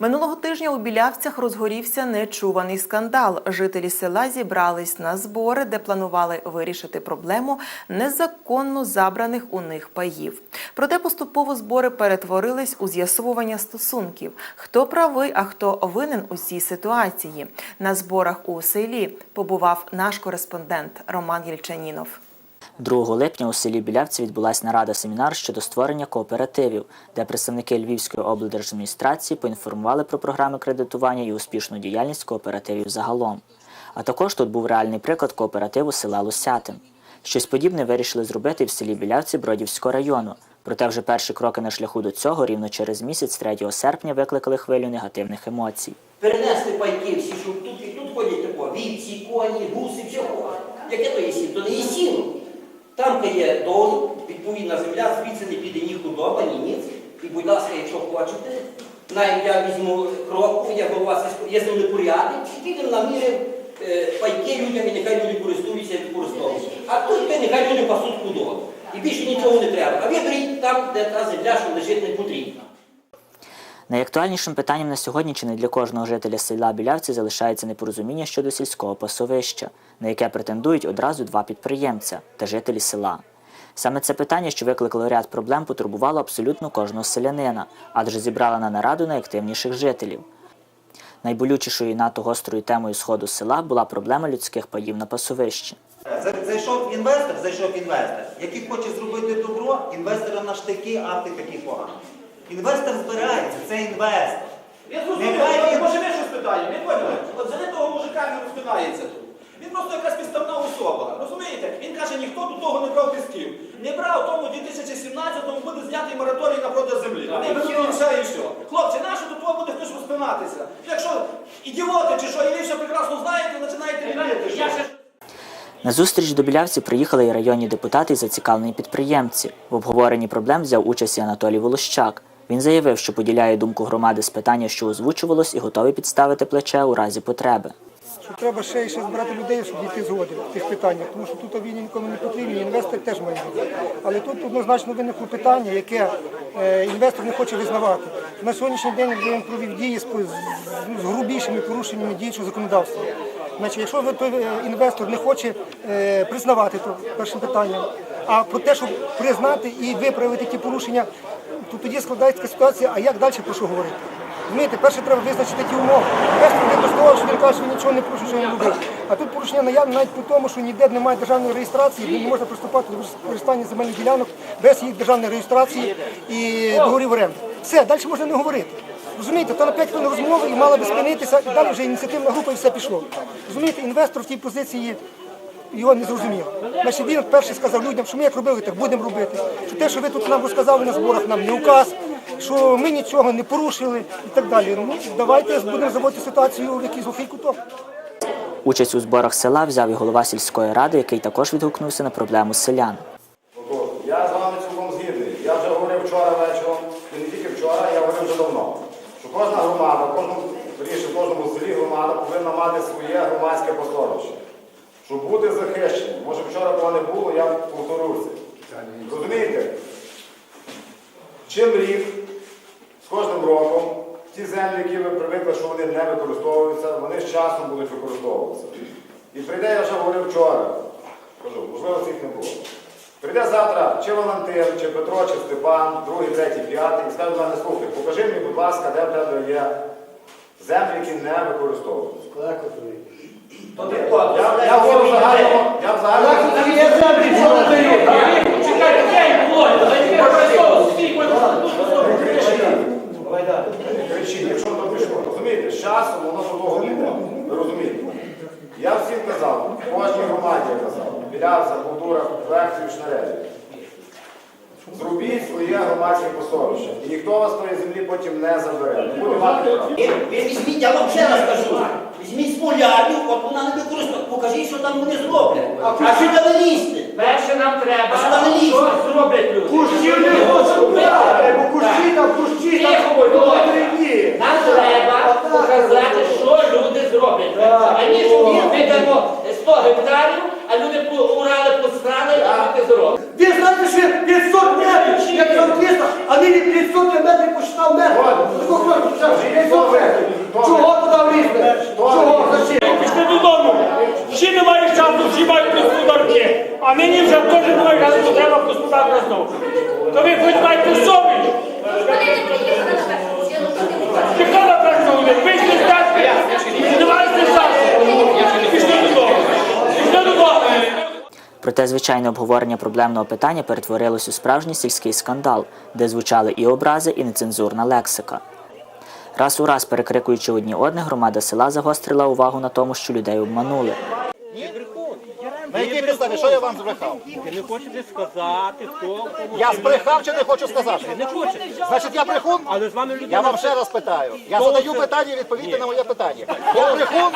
Минулого тижня у Білявцях розгорівся нечуваний скандал. Жителі села зібрались на збори, де планували вирішити проблему незаконно забраних у них паїв. Проте поступово збори перетворились у з'ясовування стосунків. Хто правий, а хто винен у цій ситуації. На зборах у селі побував наш кореспондент Роман Єльчанінов. 2 липня у селі Білявці відбулася нарада семінар щодо створення кооперативів, де представники Львівської облдержадміністрації поінформували про програми кредитування і успішну діяльність кооперативів загалом. А також тут був реальний приклад кооперативу села Лосятин. Щось подібне вирішили зробити в селі Білявці Бродівського району. Проте вже перші кроки на шляху до цього рівно через місяць, 3 серпня, викликали хвилю негативних емоцій. Перенесли пайки всі, щоб тут і тут ходять тако. Вівці, коні, гуси, ходять. Яке то є сіно? То не є сіно. Там де є дом, відповідна земля, звідси не піде ні худоба, ні ніц. І, будь ласка, якщо хочете, навіть я візьму кроку, я голова є порядок, і підемо на міри пайки людям, і нехай люди користуються і використовуються. А тут нехай люди пасуть худобу. І більше нічого не треба. А ви беріть там, де та земля, що лежить, не потрібна. Найактуальнішим питанням на сьогодні чи не для кожного жителя села Білявці залишається непорозуміння щодо сільського пасовища, на яке претендують одразу два підприємця та жителі села. Саме це питання, що викликало ряд проблем, потурбувало абсолютно кожного селянина, адже зібрала на нараду найактивніших жителів. Найболючішою і надто гострою темою сходу села була проблема людських паїв на пасовищі. Зайшов інвестор, зайшов інвестор, який хоче зробити добро, інвестора на штики, а ти такий поганий. Інвестор збирається, це інвестор. Я зрозумів, Нехай він- може ви щось питання, не поняли? От за того мужика не розпинається тут. Він просто якась підставна особа. Розумієте? Він каже, ніхто до того не брав пісків. Не брав, тому в 2017-му буде знятий мораторій на продаж землі. Вони беруть і все і все. Хлопці, нащо до того буде хтось розпинатися? Якщо ідіоти чи що, і ви все прекрасно знаєте, починаєте вірити. що? На зустріч до білявців приїхали і районні депутати і зацікавлені підприємці. В обговоренні проблем взяв участь і Анатолій Волощак. Він заявив, що поділяє думку громади з питання, що озвучувалось, і готовий підставити плече у разі потреби. що треба ще і ще збирати людей, щоб дійти згоди в цих питаннях. Тому що тут війні нікому не потрібні, інвестор теж має бути. Але тут однозначно виникло питання, яке е, інвестор не хоче визнавати. На сьогоднішній день він провів дії з, з, грубішими порушеннями діючого законодавства. Значить, якщо той е, інвестор не хоче е, признавати то першим питанням, а про те, щоб признати і виправити ті порушення, то тоді складається така ситуація, а як далі про що говорити? Розумієте, перше треба визначити ті умови. Інвестор не доставав, що він каже, що він нічого не порушив, що він робив. А тут порушення наявне навіть при тому, що ніде немає державної реєстрації, не можна приступати до використання земельних ділянок без їх державної реєстрації і договорів оренди. Все, далі можна не говорити. Розумієте, то на 5 хвилин розмови і мала би спинитися, і далі вже ініціативна група і все пішло. Розумієте, інвестор в тій позиції його не зрозуміло. Значить, він перший сказав людям, що ми як робили, так будемо робити. Що те, що ви тут нам розказали на зборах, нам не указ, що ми нічого не порушили і так далі. Ну, давайте будемо заводити ситуацію в якийсь глухий куток. Участь у зборах села взяв і голова сільської ради, який також відгукнувся на проблему селян. Я з вами цілком згідний. Я вже говорив вчора вечором, і не тільки вчора, я говорив вже давно. Що кожна громада, в кожному, в кожному селі громада повинна мати своє громадське пасторище. Щоб бути захищеним. Може вчора того не було, я повторюся. Розумієте? Чим рік, з кожним роком, ті землі, які ви привикли, що вони не використовуються, вони з часом будуть використовуватися. І прийде, я вже говорив вчора, кажу, можливо, цих не було. Прийде завтра чи Валентин, чи Петро, чи Степан, другий, третій, п'ятий, і скаже мене, слухай, покажи мені, будь ласка, де в тебе є землі, які не використовуються. То не то. Я, я говорю в загальному, я в загальному. Чекайте, день було, я використовував стільки, Не кричіть, якщо то пішло. Розумієте, з часом воно до того не буде. Ви розумієте? Я всім казав, в кожній громаді я казав, білявця, культура, фракцію, шнарелі. Зробіть своє громадське посольище. І ніхто вас тої землі потім не забере. Не буде мати права. Візьміть, я вам ще раз кажу, візьміть смолярню, от вона не використовує. Покажіть, що там вони зроблять. А що там лізти? Перше нам треба, А що там лізти? що зроблять люди. Кущі не хочуть брати, кущі там, кущі там, Тихо, будь ласка. потрібні. Нам треба показати, що люди зроблять. А ні, що ми видамо 100 гектарів, а люди по- урали, пострали, і люди зроблять. Ви знаєте, що 500 метрів, як там 300, а нині 500 метрів почитав метр. Такого кроку, 500 що треба поступати знову. То ви хоч майте совість. Чекала працювати, вийшли з тачки, здавайте засоби. Пішли додому. Пішли додому. Проте звичайне обговорення проблемного питання перетворилось у справжній сільський скандал, де звучали і образи, і нецензурна лексика. Раз у раз перекрикуючи одні одних, громада села загострила увагу на тому, що людей обманули. На якій підставі? Що я вам збрехав? Ви не хочете сказати, хто Я збрехав чи не хочу сказати? не хочете. Значить, я брехун? Але з вами людина. Я вам ще раз питаю. Я задаю питання, відповідьте на моє питання. Я брехун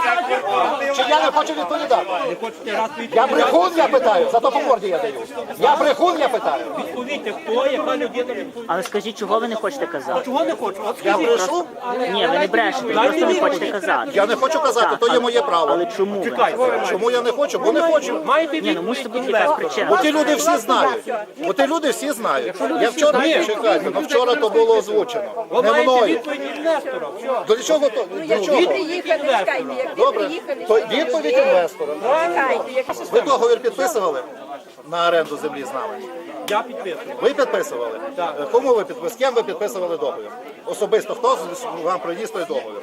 чи я не хочу відповідати? Не хочете раз Я брехун, я питаю, зато по морді я даю. Я брехун, я питаю. відповідьте, хто, яка людина відповідає. Але скажіть, чого ви не хочете казати? Чого не хочу? От Я брешу? Ні, ви не брешете, ви просто не хочете казати. Я не хочу казати, то є моє право. Але чому? ви? Чому я не хочу? Бо не хочу. Маєте Ні, ну мусить бути якась Бо ті люди всі знають. Бо ті люди всі знають. Я вчора чекайте, ну вчора то було озвучено. Ви Не маєте мною. відповідь. Все. До чого то? Для чого? Добре, то відповідь інвестора. Ви договір підписували на оренду землі з нами? Я підписую. Ви підписували? Кому ви підписували? З ким ви підписували договір? Особисто хто з- вам приніс той договір?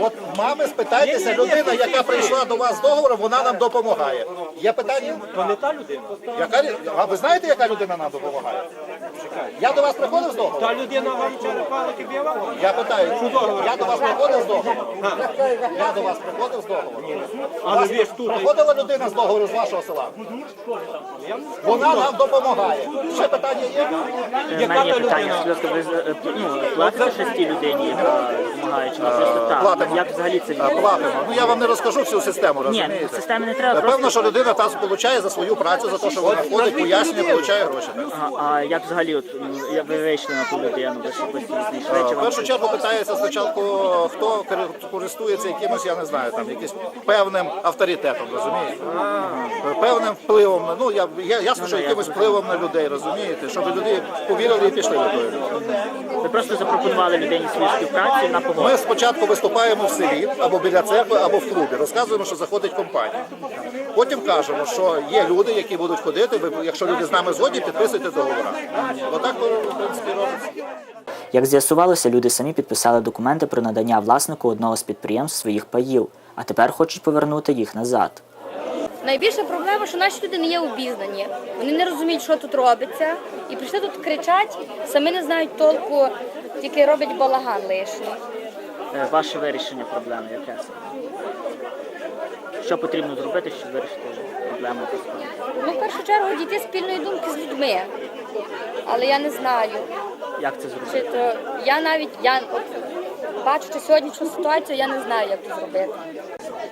От мами спитайтеся, людина, яка прийшла до вас з договором, вона нам допомагає. Є питання? То не та людина. Яка, лю- а ви знаєте, яка людина нам допомагає? Я до вас приходив з договором? Та людина вам черепала, б'є. Я питаю, я до вас приходив з договором? Я до вас приходив з договором? Але ви ж тут. Приходила людина з договору з вашого села? Вона нам допомагає. Ще питання є? У мене є питання, будь ласка, ви е, ну, платите людині, яка допомагає, чи просто так? Платимо. Як взагалі це відбувається? Платимо. Ну я вам не розкажу всю систему, Ні, розумієте? системи не треба, Напевно, просто... що людина там отримує за свою працю, за те, що вона ходить, пояснює, отримує гроші. А, а як взагалі, от, ну, як ви вийшли на ту людину, ви що постійно знайшли, чи В вам першу чергу питається спочатку, хто кер- користується якимось, я не знаю, там якимось певним авторитетом, розумієте? Певним впливом, на- ну я, я ясно, що якимось впливом на людей, розумієте, щоб люди повірили і пішли до тої людини. ви просто запропонували людині свою співпрацю і на погоду? Ми спочатку виступаємо в селі або біля церкви, або в клубі. Розказуємо, що заходить компанія. Потім кажемо, що є люди, які будуть ходити. Ви, якщо люди з нами згодні, підписуйте договори. Отак в принципі робиться. Як з'ясувалося, люди самі підписали документи про надання власнику одного з підприємств своїх паїв, а тепер хочуть повернути їх назад. Найбільша проблема, що наші люди не є обізнані. Вони не розуміють, що тут робиться, і прийшли тут кричать, самі не знають толку, тільки роблять балаган лишній. Е, Ваше вирішення проблеми яке? Що потрібно зробити, щоб вирішити проблему? Ну, в першу чергу дійти спільної думки з людьми. Але я не знаю, Як це зробити? чи то я навіть я от бачучи сьогоднішню ситуацію, я не знаю, як це зробити.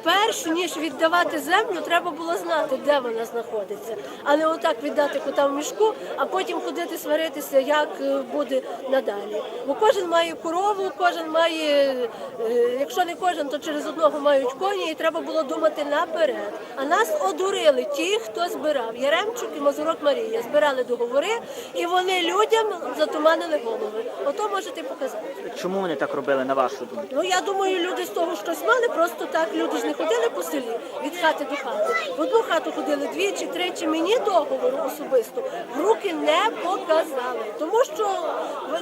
Перш ніж віддавати землю, треба було знати, де вона знаходиться, а не отак віддати кота в мішку, а потім ходити сваритися, як е, буде надалі. Бо кожен має корову, кожен має, е, якщо не кожен, то через одного мають коні, і треба було думати наперед. А нас одурили ті, хто збирав. Яремчук і Мазурок Марія збирали договори, і вони людям затуманили голови. Ото можете показати. Чому вони так робили, на вашу думку? Ну я думаю, люди з того щось мали, просто так люди ж не ходили по селі від хати до хати. В одну хату ходили двічі, тричі. Мені договору особисто в руки не показали, тому що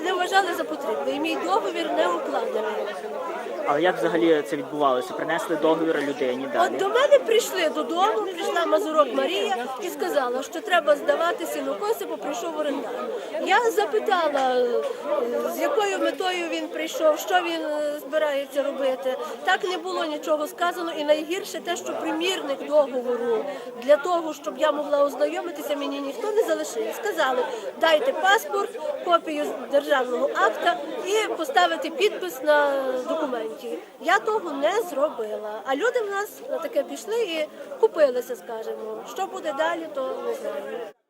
не вважали за потрібне. І мій договір не укладений. Але як взагалі це відбувалося? Принесли договір людині От до мене прийшли додому, прийшла Мазурок Марія і сказала, що треба здавати сінокоси, бо прийшов орендар. Я запитала, е, з якою метою він прийшов, що він збирається робити. Так не було нічого сказано, і найгірше те, що примірник договору для того, щоб я могла ознайомитися, мені ніхто не залишив. Сказали, дайте паспорт, копію державного акта і поставити підпис на документі. Я того не зробила. А люди в нас на таке пішли і купилися, скажімо. Що буде далі, то не знаю.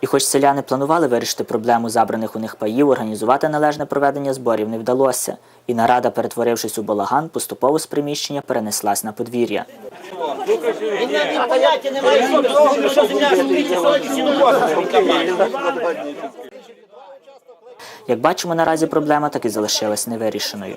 І хоч селяни планували вирішити проблему забраних у них паїв, організувати належне проведення зборів не вдалося. І нарада, перетворившись у балаган, поступово з приміщення перенеслась на подвір'я. Як бачимо, наразі проблема так і залишилась невирішеною.